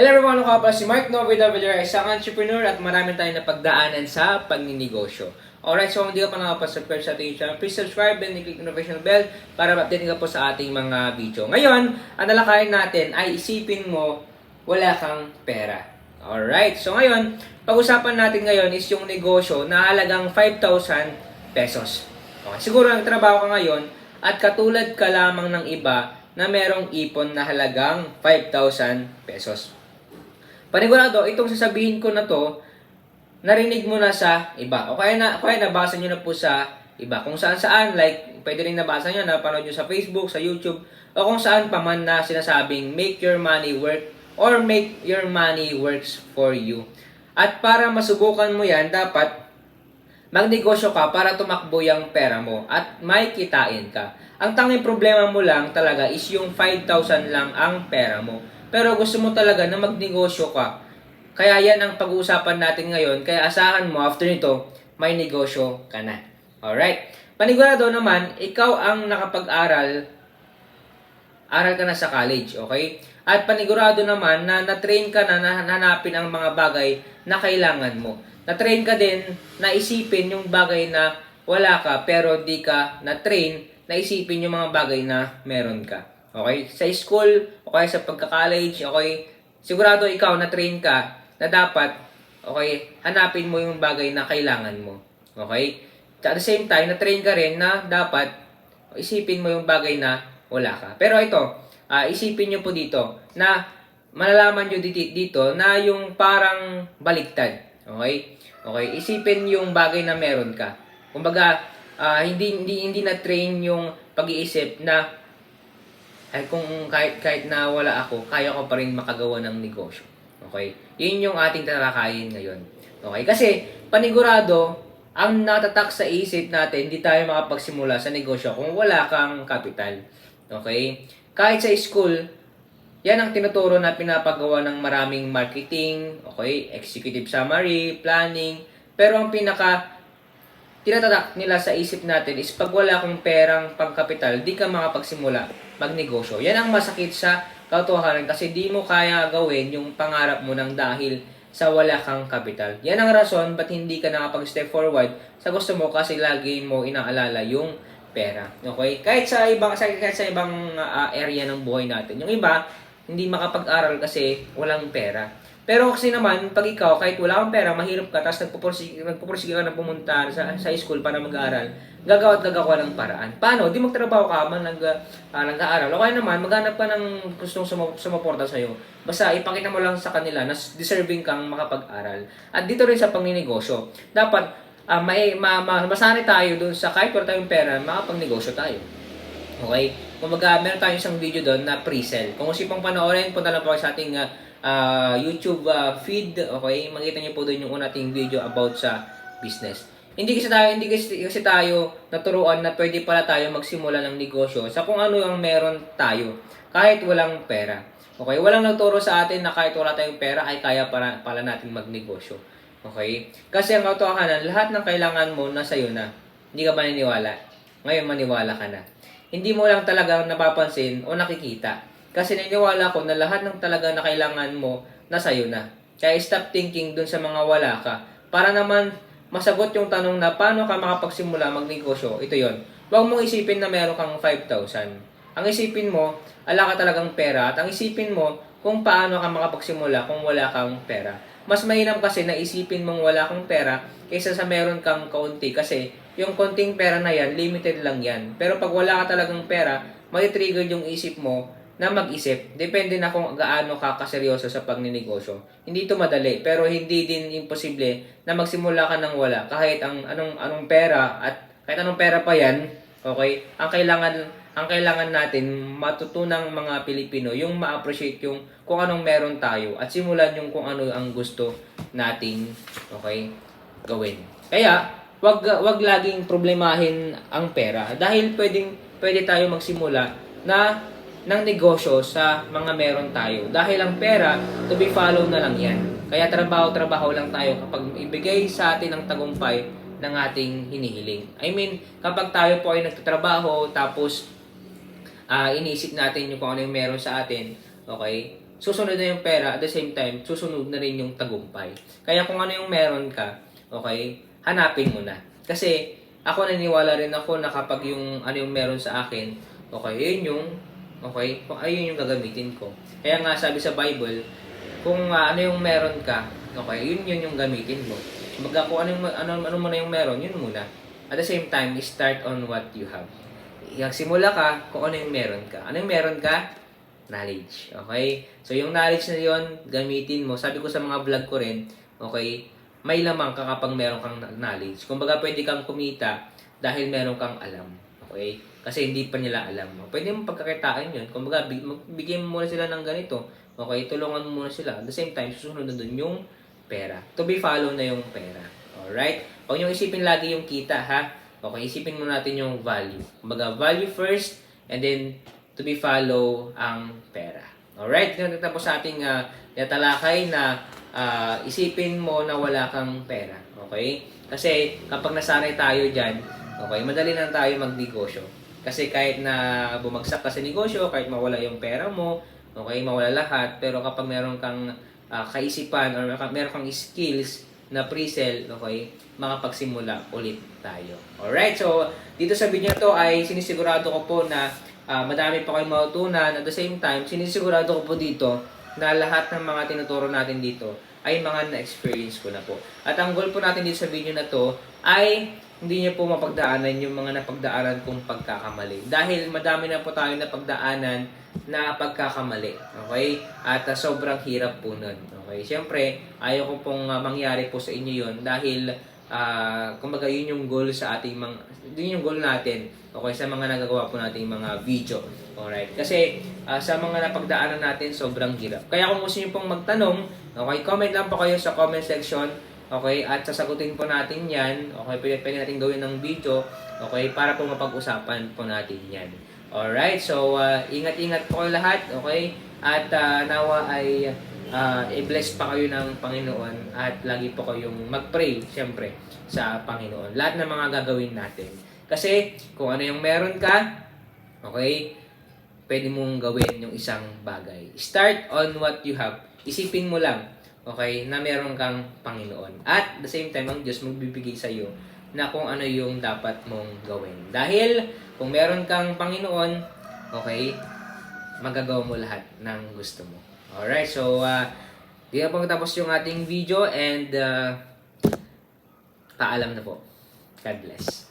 Hello everyone, ako pa si Mark Novidaviller, isang entrepreneur at marami tayong napagdaanan sa pagninegosyo. Alright, so kung hindi ka pa nakapasubscribe sa ating channel, please subscribe and click the notification bell para ma-update ka po sa ating mga video. Ngayon, ang nalakayin natin ay isipin mo, wala kang pera. Alright, so ngayon, pag-usapan natin ngayon is yung negosyo na halagang 5,000 pesos. Okay, siguro nagtrabaho ka ngayon at katulad ka lamang ng iba na merong ipon na halagang 5,000 pesos. Panigurado, itong sasabihin ko na to, narinig mo na sa iba. O kaya, na, kaya nabasa nyo na po sa iba. Kung saan saan, like, pwede rin nabasa nyo, napanood nyo sa Facebook, sa YouTube, o kung saan pa man na sinasabing, make your money work, or make your money works for you. At para masubukan mo yan, dapat magnegosyo ka para tumakbo yung pera mo at may kitain ka. Ang tanging problema mo lang talaga is yung 5,000 lang ang pera mo. Pero gusto mo talaga na magnegosyo ka. Kaya yan ang pag-uusapan natin ngayon. Kaya asahan mo after nito, may negosyo ka na. Alright? Panigurado naman, ikaw ang nakapag-aral aral ka na sa college, okay? At panigurado naman na na-train ka na na hanapin ang mga bagay na kailangan mo. Na-train ka din na isipin yung bagay na wala ka pero di ka na-train na isipin yung mga bagay na meron ka. Okay? Sa school, okay, sa pagka-college, okay, sigurado ikaw na-train ka na dapat, okay, hanapin mo yung bagay na kailangan mo. Okay? At the same time, na-train ka rin na dapat isipin mo yung bagay na wala ka. Pero ito, ah, isipin nyo po dito na malalaman nyo dito, na yung parang baliktad. Okay? Okay, isipin yung bagay na meron ka. Kumbaga, ah, hindi hindi hindi na train yung pag-iisip na ay kung kahit kahit na wala ako, kaya ko pa rin makagawa ng negosyo. Okay? Yun yung ating talakayin ngayon. Okay? Kasi panigurado, ang natatak sa isip natin, hindi tayo makapagsimula sa negosyo kung wala kang kapital. Okay? Kahit sa school, yan ang tinuturo na pinapagawa ng maraming marketing, okay, executive summary, planning, pero ang pinaka tinatatak nila sa isip natin is pag wala kang perang pangkapital, di ka makapagsimula magnegosyo. Yan ang masakit sa katotohanan kasi di mo kaya gawin yung pangarap mo ng dahil sa wala kang kapital. Yan ang rason ba't hindi ka nakapag-step forward sa gusto mo kasi lagi mo inaalala yung pera. Okay? Kahit sa ibang sa, kahit sa ibang ah, area ng buhay natin. Yung iba, hindi makapag-aral kasi walang pera. Pero kasi naman, pag ikaw, kahit wala kang pera, mahirap ka, tapos nagpupursige, nagpupursige ka na pumunta sa, sa school para mag-aaral, gagawa at gagawa ng paraan. Paano? Di magtrabaho ka man nag, ah, nag-aaral. O kaya naman, maghanap ka ng gustong sumu- sumuporta sa'yo. Basta ipakita mo lang sa kanila na deserving kang makapag-aral. At dito rin sa pangninegosyo, dapat ah, may, ma, ma, masanay tayo dun sa kahit wala tayong pera, makapagnegosyo tayo. Okay? Kumbaga, meron tayong isang video doon na pre-sell. Kung gusto pong panoorin, punta lang po sa ating ah, ah, YouTube ah, feed. Okay? Makita niyo po doon yung una video about sa business. Hindi kasi tayo, hindi kasi, kasi tayo naturuan na pwede pala tayo magsimula ng negosyo sa kung ano ang meron tayo. Kahit walang pera. Okay? Walang nagturo sa atin na kahit wala tayong pera ay kaya para, pala natin magnegosyo. Okay? Kasi ang katotohanan, lahat ng kailangan mo nasa iyo na. Hindi ka maniniwala. Ngayon maniwala ka na. Hindi mo lang talaga napapansin o nakikita. Kasi naniniwala ko na lahat ng talaga na kailangan mo nasa iyo na. Kaya stop thinking dun sa mga wala ka. Para naman masagot yung tanong na paano ka makapagsimula magnegosyo. Ito yon. Huwag mong isipin na meron kang 5,000. Ang isipin mo, ala ka talagang pera. At ang isipin mo, kung paano ka makapagsimula kung wala kang pera. Mas mainam kasi na isipin mong wala kang pera kaysa sa meron kang kaunti kasi yung konting pera na yan, limited lang yan. Pero pag wala ka talagang pera, may-trigger yung isip mo na mag-isip. Depende na kung gaano ka kaseryoso sa pagninegosyo. Hindi ito madali, pero hindi din imposible na magsimula ka ng wala kahit ang anong anong pera at kahit anong pera pa yan, okay? Ang kailangan ang kailangan natin matutunang mga Pilipino yung ma-appreciate yung kung anong meron tayo at simulan yung kung ano ang gusto nating okay gawin. Kaya wag wag laging problemahin ang pera dahil pwedeng pwede tayo magsimula na ng negosyo sa mga meron tayo. Dahil ang pera, to be follow na lang yan. Kaya trabaho-trabaho lang tayo kapag ibigay sa atin ang tagumpay ng ating hinihiling. I mean, kapag tayo po ay nagtatrabaho, tapos ah iniisip natin yung kung ano yung meron sa atin, okay? susunod na yung pera, at the same time, susunod na rin yung tagumpay. Kaya kung ano yung meron ka, okay, hanapin mo na. Kasi, ako naniniwala rin ako na kapag yung ano yung meron sa akin, okay, yun yung, okay, ayun yung gagamitin ko. Kaya nga sabi sa Bible, kung ah, ano yung meron ka, okay, yun yun yung gamitin mo. Kumbaga kung ano, yung, ano, ano mo na yung meron, yun muna. At the same time, start on what you have. Simula ka kung ano yung meron ka. Ano yung meron ka? Knowledge. Okay? So, yung knowledge na yon gamitin mo. Sabi ko sa mga vlog ko rin, okay, may lamang ka kapag meron kang knowledge. Kumbaga, pwede kang kumita dahil meron kang alam. Okay? Kasi hindi pa nila alam. Pwede mo pagkakitaan yun. Kumbaga, big- bigyan mo muna sila ng ganito. Okay? Tulungan mo muna sila. At the same time, susunod na dun yung pera. To be follow na yung pera. Alright? Huwag niyong isipin lagi yung kita, ha? Okay, isipin mo natin yung value. Kumbaga, value first, and then, to be follow ang pera. Alright? Ganun tapos sa ating uh, talakay na ah, isipin mo na wala kang pera. Okay? Kasi kapag nasanay tayo dyan, okay, madali na tayo magnegosyo. Kasi kahit na bumagsak ka sa negosyo, kahit mawala yung pera mo, okay, mawala lahat, pero kapag meron kang ah, kaisipan or meron kang skills na pre-sell, okay, makapagsimula ulit tayo. Alright, so dito sa video to ay sinisigurado ko po na ah, madami pa kayong matutunan. At the same time, sinisigurado ko po dito na lahat ng mga tinuturo natin dito ay mga na-experience ko na po. At ang goal po natin dito sa video na to ay hindi niyo po mapagdaanan yung mga napagdaanan kong pagkakamali. Dahil madami na po tayo napagdaanan na pagkakamali. Okay? At ah, sobrang hirap po nun. Okay? Siyempre, ayaw ko pong ah, mangyari po sa inyo yon dahil ah kumbaga yun yung goal sa ating mga yun yung goal natin okay sa mga nagagawa po nating mga video alright kasi ah, sa mga napagdaanan natin sobrang hirap kaya kung gusto niyo pong magtanong okay comment lang po kayo sa comment section okay at sasagutin po natin yan okay pwede, pwede natin gawin ng video okay para po mapag-usapan po natin yan alright so ah, ingat-ingat po kayo lahat okay at ah, nawa ay ah, i-bless pa kayo ng Panginoon at lagi po kayong mag-pray, siyempre, sa Panginoon. Lahat ng mga gagawin natin. Kasi, kung ano yung meron ka, okay, pwede mong gawin yung isang bagay. Start on what you have. Isipin mo lang, okay, na meron kang Panginoon. At, the same time, ang Diyos magbibigay sa iyo na kung ano yung dapat mong gawin. Dahil, kung meron kang Panginoon, okay, magagawa mo lahat ng gusto mo. Alright, so uh, di na po tapos yung ating video and uh, paalam na po. God bless.